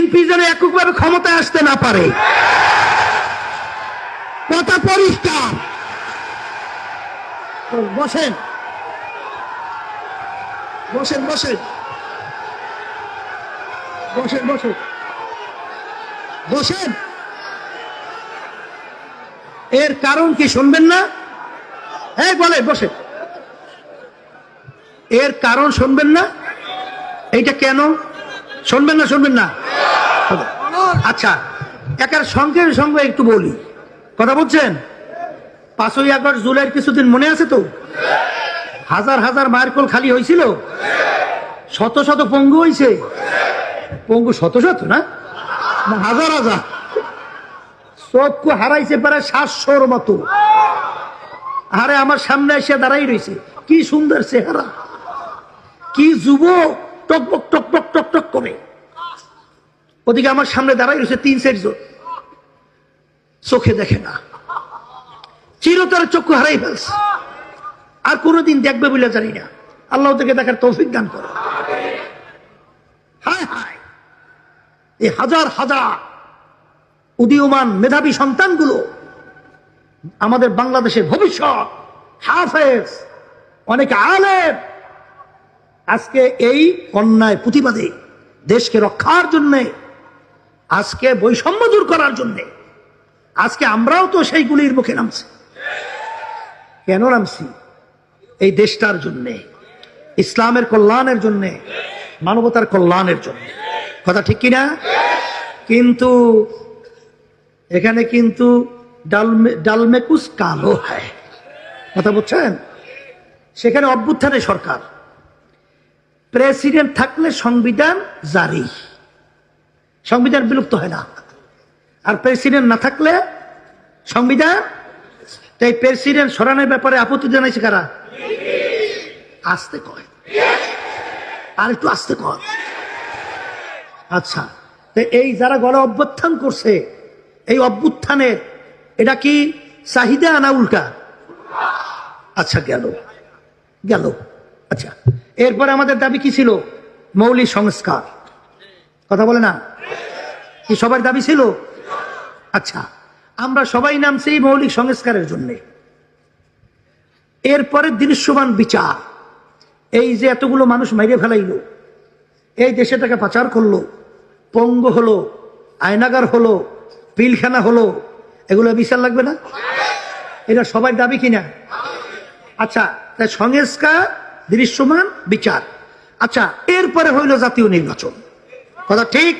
BNP যেন এককভাবে ক্ষমতায় আসতে না পারে। কথা পরিষ্কার। বসেন। বসেন বসেন। বসেন বসেন। বসেন। এর কারণ কি শুনবেন না? হ্যাঁ বলে বসে এর কারণ শুনবেন না? এইটা কেন? শুনবেন না শুনবেন না। আচ্ছা একার সঙ্গে সঙ্গে একটু বলি। কথা বলছেন পাঁচই আগস্ট জুলাইয়ের কিছুদিন মনে আছে তো? হাজার হাজার মায়ের খালি হয়েছিল? শত শত পঙ্গু হয়েছে পঙ্গু শত শত না? হাজার হাজার। চক্ষু হারাইছে প্রায় সাতশোর মতো। আরে, আমার সামনে এসে দাঁড়াই রয়েছে কি সুন্দর চেহারা। কি যুবক টকবক টকটক টকটক করে। ওদিকে আমার সামনে দাঁড়াই রয়েছে তিন চারজন চোখে দেখে না। চিরতরে চক্ষু হারাই ফেলছে। আর কোনোদিন দেখবে বলে জানি না। আল্লাহ থেকে দেখার তৌফিক দান করো। হায় হায়। এই হাজার হাজার উদীয়মান মেধাবী সন্তানগুলো আমাদের বাংলাদেশের ভবিষ্যৎ। হাফেজ, অনেক আলেম। আজকে এই অন্যায় প্রতিবাদে দেশকে রক্ষার জন্যে আজকে বৈষম্য দূর করার জন্যে। আজকে আমরাও তো সেইগুলির মুখে নামছি। কেন নামছি? এই দেশটার জন্যে, ইসলামের কল্যাণের জন্যে, মানবতার কল্যাণের জন্য। কথা ঠিক কিনা? কিন্তু এখানে কিন্তু ডালমে ডালমেকুস কালো হয়। কথা বলছেন সেখানে অভ্যুত্থানে সরকার। প্রেসিডেন্ট থাকলে সংবিধান জারি। সংবিধান বিলুপ্ত হয় না। আর প্রেসিডেন্ট না থাকলে সংবিধান? তাই প্রেসিডেন্ট সরানোর ব্যাপারে আপত্তি জানাইছে কারা? আসতে কয়। আর একটু আসতে কয়। আচ্ছা তো এই যারা গণ অভ্যুত্থান করছে, এই অভ্যুত্থানের, এটা কি চাহিদা না উল্টা? আচ্ছা গেল। গেল। আচ্ছা এরপরে আমাদের দাবি কি ছিল? মৌলিক সংস্কার। কথা বলে না? কি সবার দাবি ছিল? আচ্ছা আমরা সবাই নামছি এই মৌলিক সংস্কারের জন্যে। এরপরে দৃশ্যমান বিচার। এই যে এতগুলো মানুষ মাইরে ফেলাইলো, এই দেশে টাকা পাচার করল, পঙ্গ হলো, আয়নাগার হলো, পিলখানা হলো, এগুলো বিচার লাগবে না? এটা সবার দাবি কিনা? আচ্ছা তাই সংস্কার, দৃশ্যমান, বিচার। আচ্ছা এরপরে হইল জাতীয় নির্বাচন। কথা ঠিক?